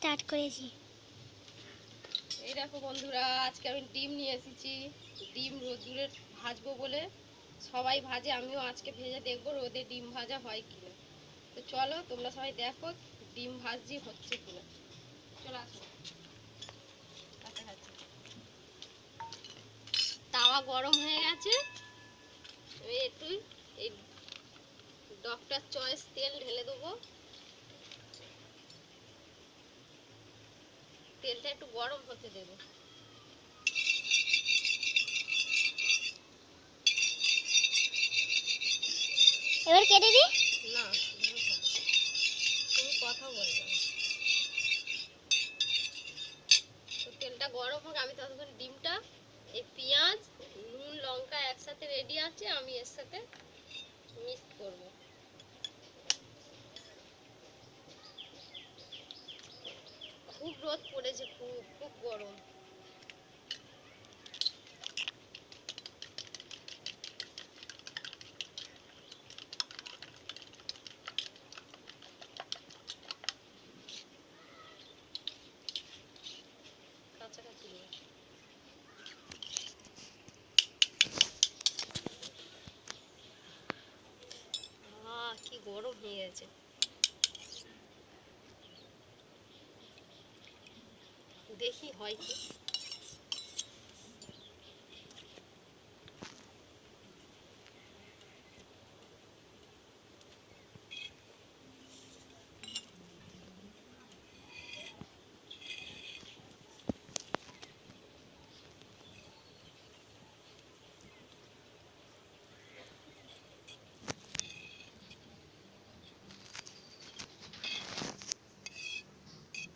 Start করেছি। এই দেখো বন্ধুরা, আজকে আমি ডিম নিয়ে এসেছি। ডিম রোদ্দুরে ভাজবো বলে সবাই ভাজে, আমিও আজকে ভেজে দেখব রোদে ডিম ভাজা হয় কিনা তো চলো, তোমরা সবাই দেখো ডিম ভাজি হচ্ছে কিনা চলো আসো। তাওয়া গরম হয়ে গেছে। আমি একটু এই ডক্টর চয়েস তেল ঢেলে দেবো। তেলটা একটু গরম হতে দেবো। এবার কেটে দিই? না তুমি কথা বলবে। তো তেলটা গরম হোক আমি ততক্ষণ ডিমটা এই পেঁয়াজ নুন লঙ্কা একসাথে রেডি আছে আমি এর সাথে মিক্স করব। খুব রোদ পড়েছে খুব খুব গরম। গরম হয়ে গেছে। দেখি হয় কি?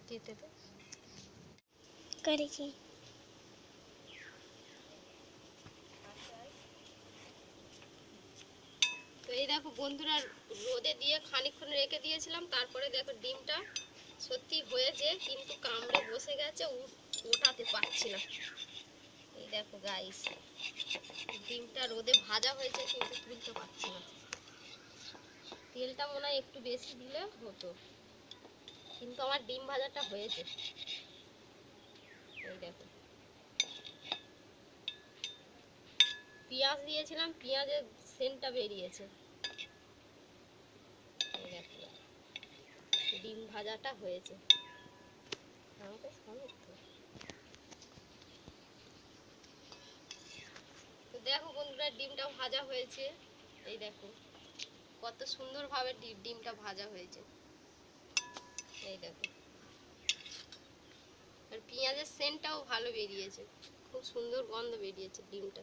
দিতে দে করেছি। তো এই দেখো বন্ধুরা, রোদে দিয়ে খানিকক্ষণ রেখে দিয়েছিলাম, তারপরে দেখো ডিমটা সত্যি হয়েছে, কিন্তু কামড়ে বসে গেছে ওঠাতে পারছি না। এই দেখো গাইস ডিমটা রোদে ভাজা হয়েছে, কিন্তু তুলতে পারছি না। তেলটা মনে হয় একটু বেশি দিলে হতো, কিন্তু আমার ডিম ভাজাটা হয়েছে। এই দেখো। পেঁয়াজ দিয়েছিলাম পেঁয়াজের সেন্টটা বেরিয়েছে। এই দেখো, ডিম ভাজাটা হয়েছে। আমাকে তো। দেখো বন্ধুরা ডিমটা ভাজা হয়েছে। এই দেখো কত সুন্দরভাবে ডিমটা ভাজা হয়েছে। এই দেখো। আর পেঁয়াজের সেন্টটাও ভালো বেরিয়েছে। খুব সুন্দর গন্ধ বেরিয়েছে ডিমটা।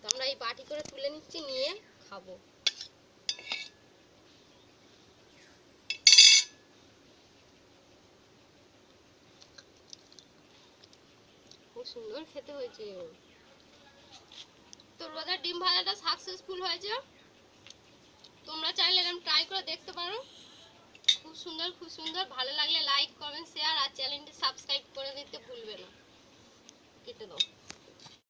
তো আমরা এই বাটি করে তুলে নিচ্ছি, নিয়ে খাব। খুব সুন্দর খেতে হয়েছে। তো রোদের ডিম ভাজাটা সাকসেসফুল হয়েছে। তোমরা চাইলে এরকম ট্রাই করে দেখতে পারো। খুব সুন্দর খুব সুন্দর। ভালো লাগলে লাইক কমেন্ট শেয়ার আর চ্যানেলটি সাবস্ক্রাইব করে দিতে ভুলবে না। কেটে দাও।